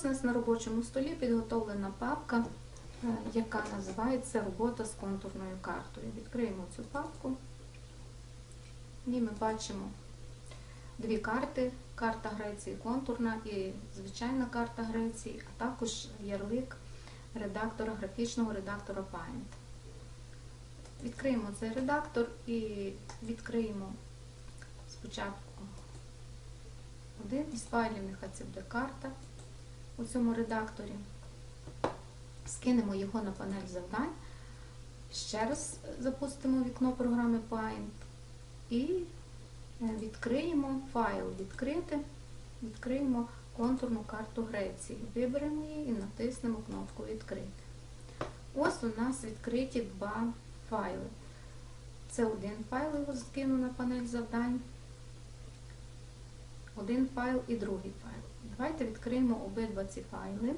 Ось у нас на робочому столі підготовлена папка, е, яка називається Робота з контурною картою. Відкриємо цю папку і ми бачимо дві карти. Карта Греції контурна і звичайна карта Греції, а також ярлик редактора, графічного редактора Paint. Відкриємо цей редактор і відкриємо спочатку один із файлів, нехай це буде карта у цьому редакторі. Скинемо його на панель завдань. Ще раз запустимо вікно програми Paint і е, відкриємо файл відкрити, відкриємо контурну карту Греції. Виберемо її і натиснемо кнопку Відкрити. Ось у нас відкриті два файли. Це один файл, його скину на панель завдань. Один файл і другий файл. Давайте відкриємо обидва ці файли.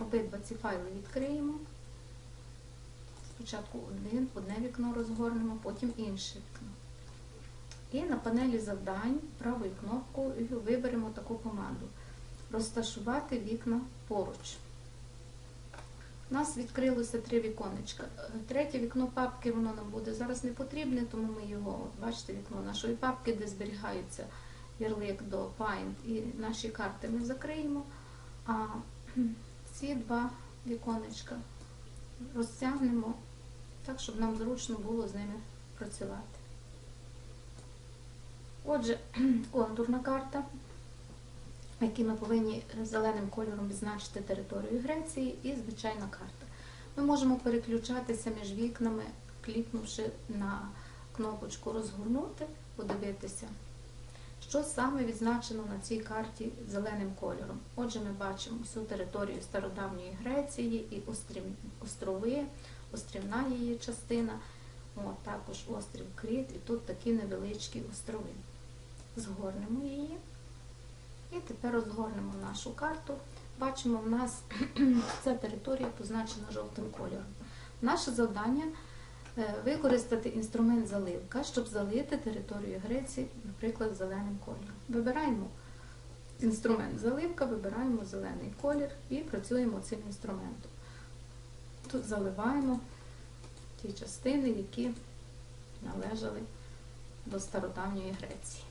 Обидва ці файли відкриємо. Спочатку один, одне вікно розгорнемо, потім інше вікно. І на панелі завдань правою кнопкою виберемо таку команду Розташувати вікна поруч. У нас відкрилося три віконечка. Третє вікно папки воно нам буде зараз не потрібне, тому ми його, бачите, вікно нашої папки, де зберігаються ярлик до Paint і наші карти ми закриємо. А ці два віконечка розтягнемо так, щоб нам зручно було з ними працювати. Отже, контурна карта, в якій ми повинні зеленим кольором відзначити територію Греції, і звичайна карта. Ми можемо переключатися між вікнами, клікнувши на кнопочку Розгорнути, подивитися, що саме відзначено на цій карті зеленим кольором. Отже, ми бачимо всю територію стародавньої Греції і острови, острівна її частина, також острів Кріт, і тут такі невеличкі острови. Згорнемо її. І тепер розгорнемо нашу карту. Бачимо, в нас ця територія позначена жовтим кольором. Наше завдання е, використати інструмент заливка, щоб залити територію Греції, наприклад, зеленим кольором. Вибираємо інструмент заливка, вибираємо зелений колір і працюємо цим інструментом. Тут заливаємо ті частини, які належали до стародавньої Греції.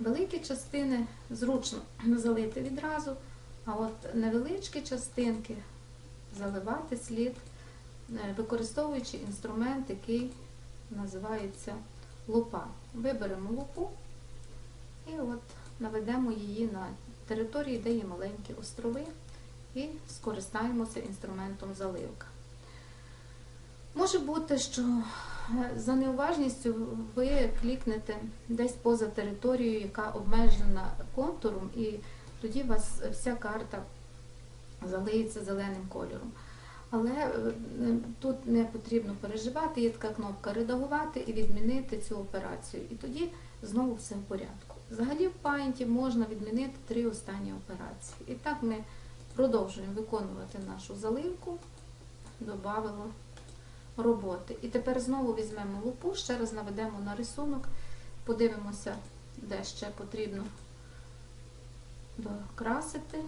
Великі частини зручно залити відразу, а от невеличкі частинки заливати слід, е, використовуючи інструмент, який називається лупа. Виберемо лупу і от наведемо її на території, де є маленькі острови, і скористаємося інструментом заливка. Може бути, що за неуважністю ви клікнете десь поза територією, яка обмежена контуром, і тоді у вас вся карта залиється зеленим кольором. Але е, тут не потрібно переживати, є така кнопка Редагувати і відмінити цю операцію. І тоді знову все в порядку. Взагалі в Paint можна відмінити три останні операції. І так ми продовжуємо виконувати нашу заливку, додавимо роботи. І тепер знову візьмемо лупу, ще раз наведемо на рисунок, подивимося, де ще потрібно докрасити.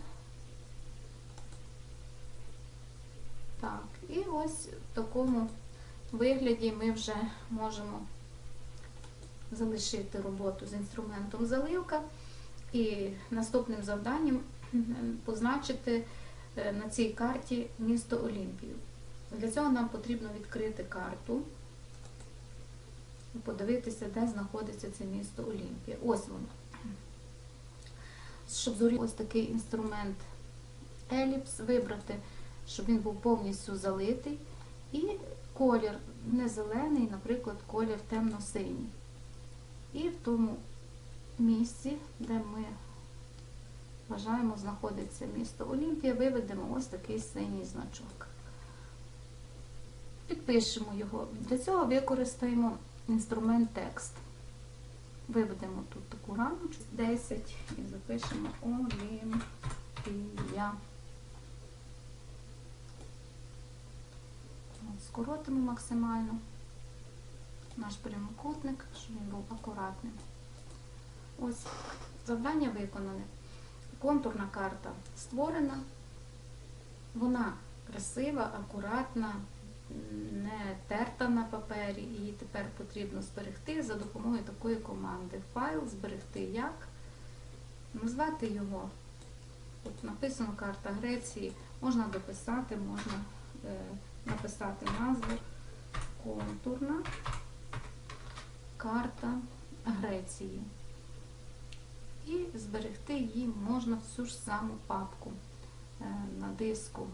Так, і ось в такому вигляді ми вже можемо залишити роботу з інструментом заливка. І наступним завданням позначити е, на цій карті місто Олімпію. Для цього нам потрібно відкрити карту і подивитися, де знаходиться це місто Олімпія. Ось воно. Щоб зоріти ось такий інструмент еліпс, вибрати, щоб він був повністю залитий. І колір не зелений, наприклад, колір темно-синій. І в тому місці, де ми вважаємо, знаходиться місто Олімпія, виведемо ось такий синій значок. Підпишемо його. Для цього використаємо інструмент текст. Виведемо тут таку рамочку 10 і запишемо Олімпія. Скоротимо максимально. наш прямокутник, щоб він був акуратним. Ось завдання виконане. Контурна карта створена. Вона красива, акуратна, не терта на папері. Її тепер потрібно зберегти за допомогою такої команди. Файл зберегти як, назвати його. Тут написано карта Греції. Можна дописати, можна е, написати назву контурна карта Греції. І зберегти її можна в цю ж саму папку е, на диску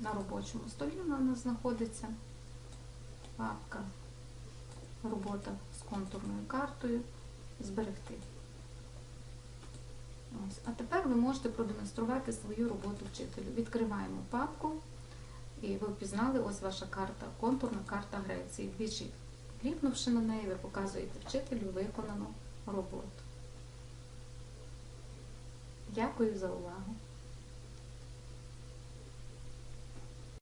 на робочому столі. Вона у нас знаходиться папка робота з контурною картою зберегти. Ось. А тепер ви можете продемонструвати свою роботу вчителю. Відкриваємо папку, і ви впізнали ось ваша карта, контурна карта Греції. Двічі клікнувши на неї, ви показуєте вчителю виконану роботу. Дякую за увагу.